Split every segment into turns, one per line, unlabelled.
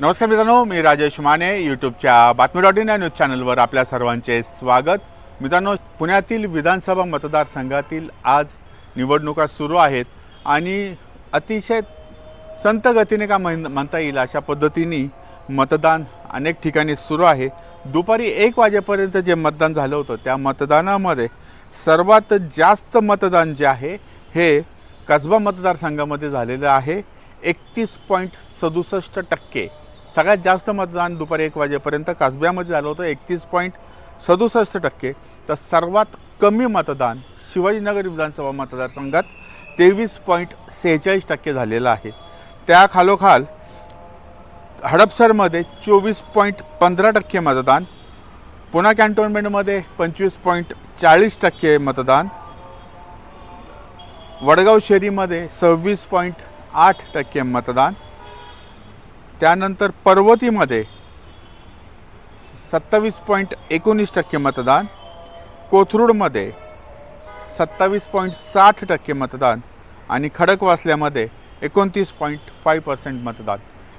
नमस्कार मित्रांनो मी राजेश माने यूट्यूबच्या बातमी डॉट इन या न्यूज चॅनलवर आपल्या सर्वांचे स्वागत. मित्रांनो पुण्यातील विधानसभा मतदारसंघातील आज निवडणुका सुरू आहेत आणि अतिशय संत गतीने का म्हण म्हणता येईल अशा पद्धतीने मतदान अनेक ठिकाणी सुरू आहे. दुपारी एक वाजेपर्यंत जे मतदान झालं होतं त्या मतदानामध्ये सर्वात जास्त मतदान जे आहे हे कसबा मतदारसंघामध्ये झालेलं आहे. एकतीस पॉईंट सदुसष्ट टक्के. सगळ्यात जास्त मतदान दुपारी एक वाजेपर्यंत कसब्यामध्ये झालं होतं एकतीस पॉईंट सदुसष्ट टक्के. तर सर्वात कमी मतदान शिवाजीनगर विधानसभा मतदारसंघात तेवीस पॉईंट सेहेचाळीस टक्के झालेलं आहे. त्या खालोखाल हडपसरमध्ये चोवीस पॉईंट पंधरा टक्के मतदान पुणा कॅन्टोन्मेंटमध्ये पंचवीस पॉईंट चाळीस टक्के मतदान वडगाव शेरीमध्ये सव्वीस पॉईंट आठ टक्के मतदान त्यानंतर पर्वतीमध्ये सत्तावीस पॉईंट एकोणीस टक्के मतदान कोथरूडमध्ये सत्तावीस पॉईंट साठ टक्के मतदान आणि खडकवासल्यामध्ये एकोणतीस पॉईंट फाय पर्सेंट मतदान.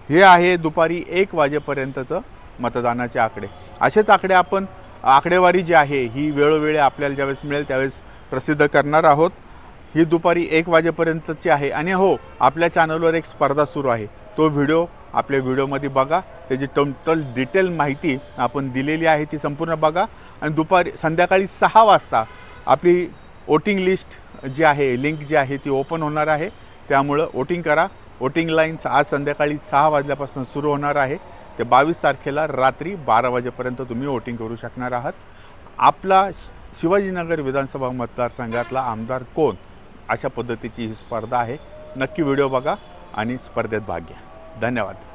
हे आहे दुपारी एक वाजेपर्यंतचं मतदानाचे आकडे. असेच आकडे आपण आकडेवारी जी आहे ही वेळोवेळी आपल्याला ज्यावेळेस मिळेल त्यावेळेस प्रसिद्ध करणार आहोत. ही दुपारी एक वाजेपर्यंतची आहे. आणि हो आपल्या चॅनलवर एक स्पर्धा सुरू आहे. तो व्हिडिओ आपल्या व्हिडिओमध्ये बघा. त्याची टोटल डिटेल माहिती आपण दिलेली आहे ती संपूर्ण बघा. आणि दुपारी संध्याकाळी सहा वाजता आपली वोटिंग लिस्ट जी आहे लिंक जी आहे ती ओपन होणार आहे. त्यामुळं वोटिंग करा. वोटिंग लाईन्स आज संध्याकाळी सहा वाजल्यापासून सुरू होणार आहे. ते बावीस तारखेला रात्री बारा वाजेपर्यंत तुम्ही वोटिंग करू शकणार आहात. आपला शि- शिवाजीनगर विधानसभा मतदारसंघातला आमदार कोण? अशा पद्धतीची ही स्पर्धा आहे. नक्की व्हिडिओ बघा आणि स्पर्धेत भाग घ्या. धन्यवाद.